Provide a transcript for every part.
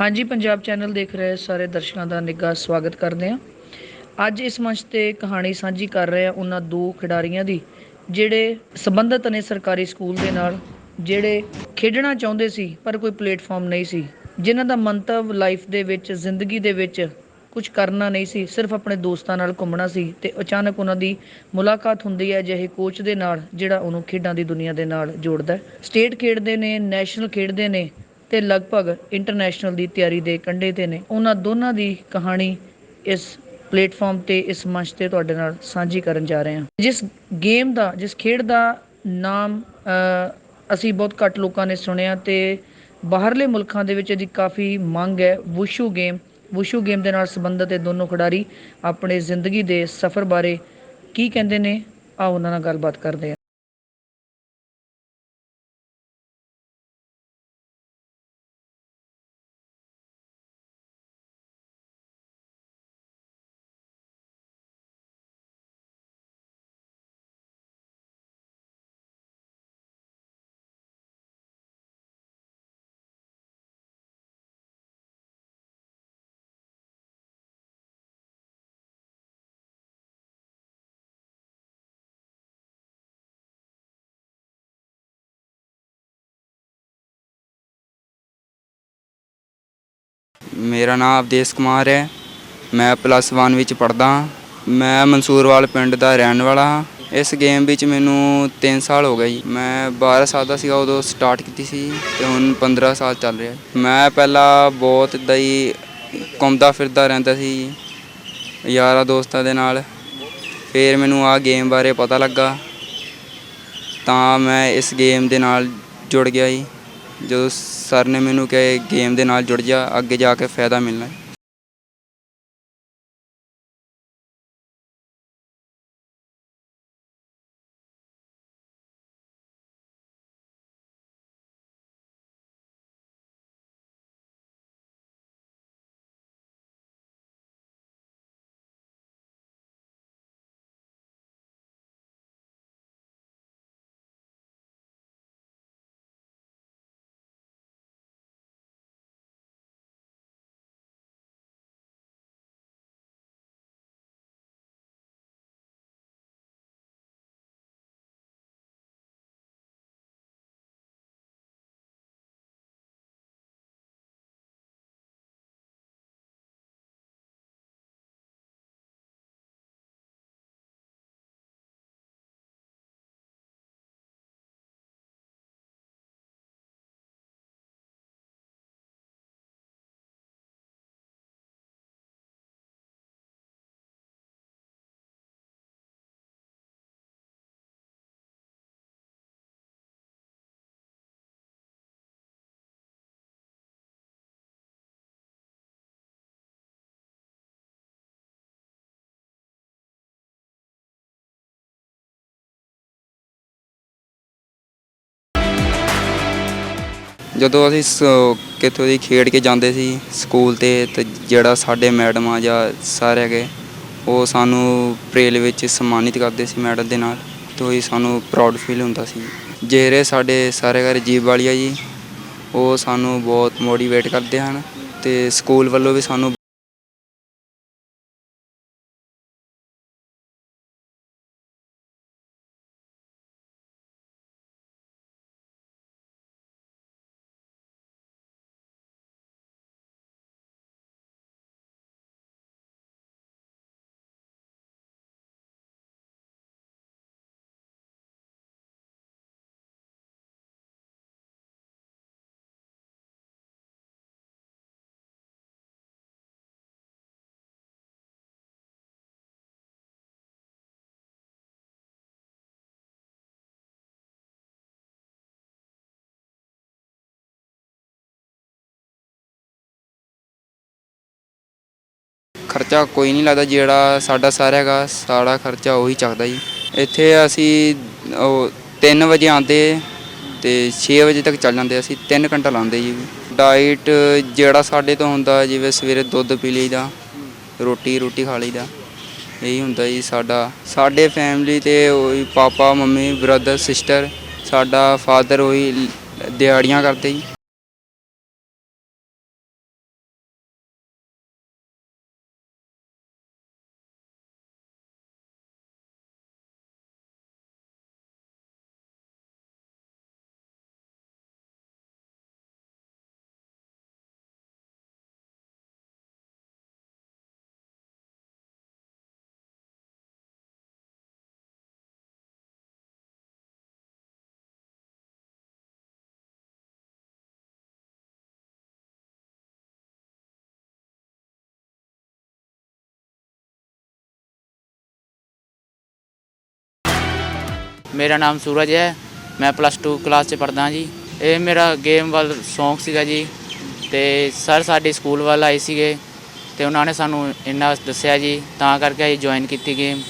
ਹਾਂਜੀ, ਪੰਜਾਬ ਚੈਨਲ ਦੇਖ ਰਹੇ ਸਾਰੇ ਦਰਸ਼ਕਾਂ ਦਾ ਨਿੱਘਾ ਸਵਾਗਤ ਕਰਦੇ ਹਾਂ। ਅੱਜ ਇਸ ਮੰਚ ਤੇ ਕਹਾਣੀ ਸਾਂਝੀ ਕਰ ਰਹੇ ਹਾਂ ਉਹਨਾਂ ਦੋ ਖਿਡਾਰੀਆਂ ਦੀ, ਜਿਹੜੇ ਸੰਬੰਧਿਤ ਨੇ ਸਰਕਾਰੀ ਸਕੂਲ ਦੇ ਨਾਲ, ਜਿਹੜੇ ਖੇਡਣਾ ਚਾਹੁੰਦੇ ਸੀ ਪਰ ਕੋਈ ਪਲੇਟਫਾਰਮ ਨਹੀਂ ਸੀ, ਜਿਨ੍ਹਾਂ ਦਾ ਮੰਤਵ ਲਾਈਫ ਦੇ ਵਿੱਚ, ਜ਼ਿੰਦਗੀ ਦੇ ਵਿੱਚ ਕੁਝ ਕਰਨਾ ਨਹੀਂ ਸੀ, ਸਿਰਫ ਆਪਣੇ ਦੋਸਤਾਂ ਨਾਲ ਘੁੰਮਣਾ ਸੀ ਤੇ ਅਚਾਨਕ ਉਹਨਾਂ ਦੀ ਮੁਲਾਕਾਤ ਹੁੰਦੀ ਹੈ ਅਜਿਹੇ ਕੋਚ ਦੇ ਨਾਲ, ਜਿਹੜਾ ਉਹਨੂੰ ਖੇਡਾਂ ਦੀ ਦੁਨੀਆ ਦੇ ਨਾਲ ਜੋੜਦਾ ਸਟੇਟ ਖੇਡਦੇ ਨੇ, ਨੈਸ਼ਨਲ ਖੇਡਦੇ ਨੇ ਤੇ ਲਗਭਗ ਇੰਟਰਨੈਸ਼ਨਲ ਦੀ ਤਿਆਰੀ ਦੇ ਕੰਢੇ ਤੇ ਨੇ। ਉਹਨਾਂ ਦੋਨਾਂ ਦੀ ਕਹਾਣੀ ਇਸ ਪਲੇਟਫਾਰਮ ਤੇ, ਇਸ ਮੰਚ ਤੇ ਤੁਹਾਡੇ ਨਾਲ ਸਾਂਝੀ ਕਰਨ ਜਾ ਰਹੇ ਹਾਂ। ਜਿਸ ਗੇਮ ਦਾ, ਜਿਸ ਖੇਡ ਦਾ ਨਾਮ ਅਸੀਂ ਬਹੁਤ ਘੱਟ ਲੋਕਾਂ ਨੇ ਸੁਣਿਆ ਤੇ ਬਾਹਰਲੇ ਮੁਲਕਾਂ ਦੇ ਵਿੱਚ ਇਹਦੀ ਕਾਫੀ ਮੰਗ ਹੈ। ਵੁਸ਼ੂ ਗੇਮ ਵੁਸ਼ੂ ਗੇਮ ਦੇ ਨਾਲ ਸੰਬੰਧਿਤ ਇਹ ਦੋਨੋਂ ਖਿਡਾਰੀ ਆਪਣੇ ਜ਼ਿੰਦਗੀ ਦੇ ਸਫ਼ਰ ਬਾਰੇ ਕੀ ਕਹਿੰਦੇ ਨੇ, ਆਓ ਉਹਨਾਂ ਨਾਲ ਗੱਲਬਾਤ ਕਰਦੇ ਹਾਂ। ਮੇਰਾ ਨਾਮ ਅਵਦੇਸ਼ ਕੁਮਾਰ ਹੈ। ਮੈਂ ਪਲੱਸ 1 ਵਿੱਚ ਪੜ੍ਹਦਾ ਹਾਂ। ਮੈਂ ਮਨਸੂਰਵਾਲ ਪਿੰਡ ਦਾ ਰਹਿਣ ਵਾਲਾ ਹਾਂ। ਇਸ ਗੇਮ ਵਿੱਚ ਮੈਨੂੰ 3 ਸਾਲ ਹੋ ਗਏ ਜੀ। ਮੈਂ 12 ਸਾਲ ਦਾ ਸੀਗਾ, ਉਦੋਂ ਸਟਾਰਟ ਕੀਤੀ ਸੀ ਤੇ ਹੁਣ 15 ਸਾਲ ਚੱਲ ਰਿਹਾ। ਮੈਂ ਪਹਿਲਾਂ ਬਹੁਤ ਇੱਦਾਂ ਹੀ ਘੁੰਮਦਾ ਫਿਰਦਾ ਰਹਿੰਦਾ ਸੀ ਯਾਰਾਂ ਦੋਸਤਾਂ ਦੇ ਨਾਲ। ਫਿਰ ਮੈਨੂੰ ਆ ਗੇਮ ਬਾਰੇ ਪਤਾ ਲੱਗਾ। ਤਾਂ ਮੈਂ ਇਸ ਗੇਮ ਦੇ ਨਾਲ ਜੁੜ ਗਿਆ ਜੀ। ਜਦੋਂ ਸਰ ਨੇ ਮੈਨੂੰ ਕਿਹਾ ਗੇਮ ਦੇ ਨਾਲ ਜੁੜ ਜਾ, ਅੱਗੇ ਜਾ ਕੇ ਫਾਇਦਾ ਮਿਲਣਾ ਹੈ। ਜਦੋਂ ਅਸੀਂ ਸ- ਕਿੱਥੋਂ ਦੀ ਖੇਡ ਕੇ ਜਾਂਦੇ ਸੀ ਸਕੂਲ ਤੇ ਤੇ ਜਿਹੜਾ ਸਾਡੇ ਮੈਡਮ ਆ ਜਾਂ ਸਾਰੇ ਹੈਗੇ, ਉਹ ਸਾਨੂੰ ਪ੍ਰੇਲ ਵਿੱਚ ਸਨਮਾਨਿਤ ਕਰਦੇ ਸੀ ਮੈਡਲ ਦੇ ਨਾਲ, ਤੋਂ ਹੀ ਸਾਨੂੰ ਪ੍ਰਾਊਡ ਫੀਲ ਹੁੰਦਾ ਸੀ। ਜਿਹੜੇ ਸਾਡੇ ਸਾਰੇ ਘਰ ਜੀਵ ਵਾਲੀਆ ਜੀ, ਉਹ ਸਾਨੂੰ ਬਹੁਤ ਮੋਟੀਵੇਟ ਕਰਦੇ ਹਨ, ਤੇ ਸਕੂਲ ਵੱਲੋਂ ਵੀ ਸਾਨੂੰ ਖਰਚਾ ਕੋਈ ਨਹੀਂ ਲੱਗਦਾ, ਜਿਹੜਾ ਸਾਡਾ ਸਾਰਾ ਹੈਗਾ, ਸਾਰਾ ਖਰਚਾ ਉਹੀ ਚੱਕਦਾ ਜੀ। ਇੱਥੇ ਅਸੀਂ, ਉਹ 3 ਵਜੇ ਆਉਂਦੇ ਤੇ 6 ਵਜੇ ਤੱਕ ਚੱਲ ਜਾਂਦੇ, ਅਸੀਂ 3 ਘੰਟਾ ਲਾਉਂਦੇ ਜੀ। ਡਾਈਟ ਜਿਹੜਾ ਸਾਡੇ ਤੋਂ ਹੁੰਦਾ, ਜਿਵੇਂ ਸਵੇਰੇ ਦੁੱਧ ਪੀ ਲਈਦਾ, ਰੋਟੀ ਰੋਟੀ ਖਾ ਲਈਦਾ, ਇਹੀ ਹੁੰਦਾ ਜੀ ਸਾਡਾ। ਸਾਡੇ ਫੈਮਿਲੀ ਤੇ ਉਹੀ ਪਾਪਾ, ਮੰਮੀ ਬ੍ਰਦਰ ਸਿਸਟਰ ਸਾਡਾ ਫਾਦਰ ਉਹੀ ਦਿਹਾੜੀਆਂ ਕਰਦੇ ਜੀ। ਮੇਰਾ ਨਾਮ ਸੂਰਜ ਹੈ। ਮੈਂ ਪਲੱਸ 2 ਕਲਾਸ 'ਚ ਪੜ੍ਹਦਾ ਜੀ। ਇਹ ਮੇਰਾ ਗੇਮ ਵੱਲ ਸ਼ੌਂਕ ਸੀਗਾ ਜੀ। ਤੇ ਸਰ ਸਾਡੇ ਸਕੂਲ ਵੱਲ ਆਏ ਸੀਗੇ। ਤੇ ਉਹਨਾਂ ਨੇ ਸਾਨੂੰ ਇੰਨਾ ਦੱਸਿਆ ਜੀ। ਤਾਂ ਕਰਕੇ ਅਸੀਂ ਜੁਆਇਨ ਕੀਤੀ ਗੇਮ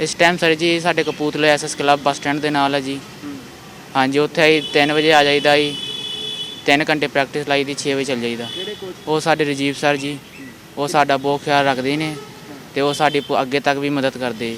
ਇਸ ਟਾਈਮ ਸਰ ਜੀ ਸਾਡੇ ਕਪੂਰਥਲੇ ਐਸਐਸ ਕਲੱਬ ਬੱਸ ਸਟੈਂਡ ਦੇ ਨਾਲ ਹੈ ਜੀ। ਹਾਂਜੀ ਉੱਥੇ ਅਸੀਂ 3 ਵਜੇ ਆ ਜਾਈਦਾ ਜੀ। 3 ਘੰਟੇ ਪ੍ਰੈਕਟਿਸ ਲਾਈ ਦੀ 6 ਵਜੇ ਚੱਲ ਜਾਈਦਾ। ਉਹ ਸਾਡੇ ਰਜੀਵ ਸਰ ਜੀ। ਉਹ ਸਾਡਾ ਬਹੁਤ ਖਿਆਲ ਰੱਖਦੇ ਨੇ ਤੇ ਉਹ ਸਾਡੀ ਪ- ਅੱਗੇ ਤੱਕ ਵੀ ਮਦਦ ਕਰਦੇ।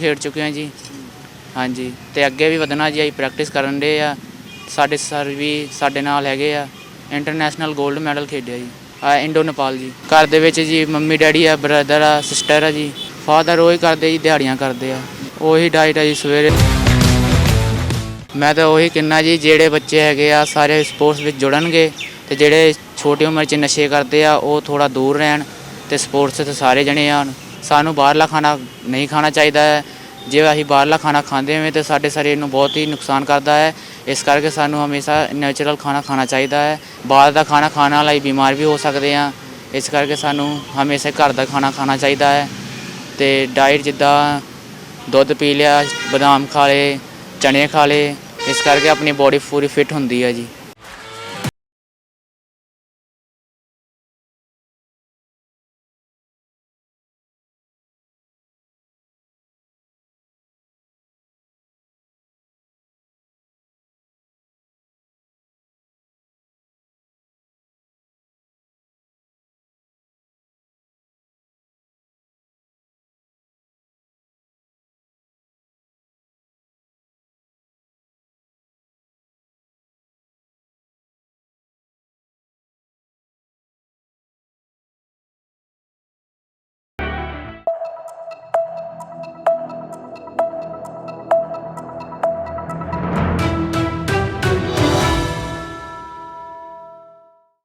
ਖੇਡ ਚੁੱਕੇ ਹਾਂ ਜੀ। ਹਾਂਜੀ, ਤੇ ਅੱਗੇ ਵੀ ਵਧਣਾ ਜੀ, ਅਸੀਂ ਪ੍ਰੈਕਟਿਸ ਕਰਨ ਦੇ ਆ। ਸਾਡੇ ਸਰ ਵੀ ਸਾਡੇ ਨਾਲ ਹੈਗੇ ਆ। ਇੰਟਰਨੈਸ਼ਨਲ 골ਡ ਮੈਡਲ ਖੇਡਿਆ ਜੀ। ਆ ਇੰਡੋ ਨੇਪਾਲ ਜੀ। ਘਰ ਦੇ ਵਿੱਚ ਜੀ, ਮੰਮੀ ਡੈਡੀ ਆ ਬ੍ਰਦਰ ਆ ਸਿਸਟਰ ਆ ਜੀ। ਫਾਦਰ ਉਹ ਹੀ ਕਰਦੇ ਜੀ, ਦਿਹਾੜੀਆਂ ਕਰਦੇ ਆ। ਉਹੀ ਡਾਈਟ ਆ ਜੀ ਸਵੇਰੇ। ਮੈਂ ਤਾਂ ਉਹੀ ਕਿੰਨਾ ਜੀ, ਜਿਹੜੇ ਬੱਚੇ ਹੈਗੇ ਆ, ਸਾਰੇ ਸਪੋਰਟਸ ਵਿੱਚ ਜੁੜਨਗੇ। ਤੇ ਜਿਹੜੇ ਛੋਟੀ ਉਮਰ 'ਚ ਨਸ਼ੇ ਕਰਦੇ ਆ, ਉਹ ਥੋੜਾ ਦੂਰ ਰਹਿਣ। ਤੇ ਸਪੋਰਟਸ 'ਤੇ ਸਾਰੇ ਜਣੇ ਆਉਣ। ਸਾਨੂੰ ਬਾਹਰਲਾ ਖਾਣਾ ਨਹੀਂ ਖਾਣਾ ਚਾਹੀਦਾ ਹੈ। ਜੇ ਅਸੀਂ ਬਾਹਰਲਾ ਖਾਣਾ ਖਾਂਦੇ ਹਾਂ ਤੇ ਸਾਡੇ ਸਰੀਰ ਨੂੰ ਬਹੁਤ ਹੀ ਨੁਕਸਾਨ ਕਰਦਾ ਹੈ। ਇਸ ਕਰਕੇ ਸਾਨੂੰ ਹਮੇਸ਼ਾ ਨੈਚੁਰਲ ਖਾਣਾ ਖਾਣਾ ਚਾਹੀਦਾ ਹੈ। ਬਾਹਰ ਦਾ ਖਾਣਾ ਖਾਣ ਨਾਲ ਅਸੀਂ ਬਿਮਾਰ ਵੀ ਹੋ ਸਕਦੇ ਹਾਂ। ਇਸ ਕਰਕੇ ਸਾਨੂੰ ਹਮੇਸ਼ਾ ਘਰ ਦਾ ਖਾਣਾ ਖਾਣਾ ਚਾਹੀਦਾ ਹੈ। ਤੇ ਡਾਈਟ ਜਿੱਦਾਂ ਦੁੱਧ ਪੀ ਲਿਆ, ਬਦਾਮ ਖਾ ਲਏ ਚਣੇ ਖਾ ਲਏ, ਇਸ ਕਰਕੇ ਆਪਣੀ ਬੋਡੀ ਪੂਰੀ ਫਿੱਟ ਹੁੰਦੀ ਹੈ ਜੀ।